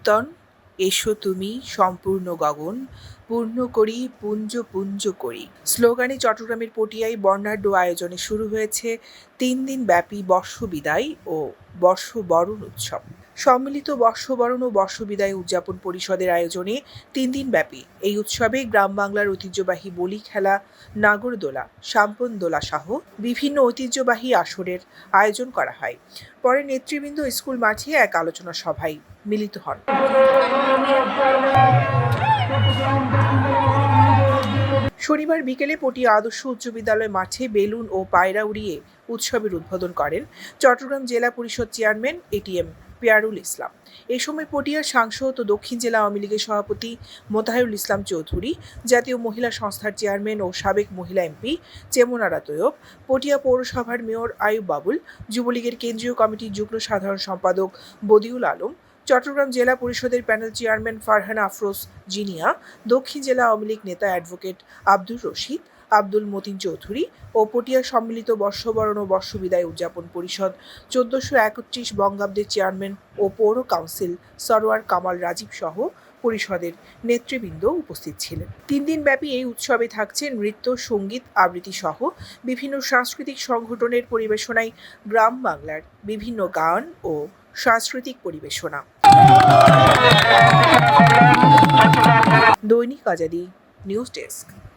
নূতন এসো তুমি সম্পূর্ণ গগন পূর্ণ করি, পুঞ্জ পুঞ্জ করি। স্লোগানে চট্টগ্রামের পটিয়ায় বর্ণাঢ্য আয়োজনে শুরু হয়েছে তিন দিন ব্যাপী বর্ষ বিদায় ও বর্ষবরণ উৎসব। সম্মিলিত বর্ষবরণ ও বর্ষবিদায় উদযাপন পরিষদের আয়োজনে তিন দিন ব্যাপী এই উৎসবে গ্রাম বাংলার ঐতিহ্যবাহী বলি খেলা, নাগরদোলা সাম্পন দোলা সহ বিভিন্ন ঐতিহ্যবাহী আসরের আয়োজন করা হয়। পরে নেতৃবৃন্দ স্কুল মাঠে এক আলোচনা সভায় মিলিত হন। শনিবার বিকেলে পটিয়া আদর্শ উচ্চ বিদ্যালয় মাঠে বেলুন ও পায়রা উড়িয়ে উৎসবের উদ্বোধন করেন চট্টগ্রাম জেলা পরিষদ চেয়ারম্যান এটিএম পিয়ারুল ইসলাম। এ সময় পটিয়ার সাংসদ ও দক্ষিণ জেলা আওয়ামী লীগের সভাপতি মোতাহারুল ইসলাম চৌধুরী, জাতীয় মহিলা সংস্থার চেয়ারম্যান ও সাবেক মহিলা এমপি চেমনারা তৈয়ব পটিয়া পৌরসভার মেয়র আয়ুব বাবুল, যুবলীগের কেন্দ্রীয় কমিটির যুগ্ম সাধারণ সম্পাদক বদিউল আলম, চট্টগ্রাম জেলা পরিষদের প্যানেল চেয়ারম্যান ফারহানা আফরোজ জিনিয়া, দক্ষিণ জেলা আওয়ামী লীগ নেতা অ্যাডভোকেট আব্দুর রশিদ আব্দুল মতিন চৌধুরী ও পটিয়া সম্মিলিত বর্ষবরণ ও বর্ষবিদায় উদযাপন পরিষদ, চোদ্দশো একত্রিশ বঙ্গাব্দের চেয়ারম্যান ও পৌর কাউন্সিল সরোয়ার কামাল রাজীব সহ পরিষদের নেতৃবৃন্দ উপস্থিত ছিলেন। তিন দিন ব্যাপী এই উৎসবে থাকছে নৃত্য, সংগীত আবৃত্তি সহ বিভিন্ন সাংস্কৃতিক সংগঠনের পরিবেশনায় গ্রাম বাংলার বিভিন্ন গান ও সাংস্কৃতিক পরিবেশনা। দৈনিক আজাদি নিউজ ডেস্ক।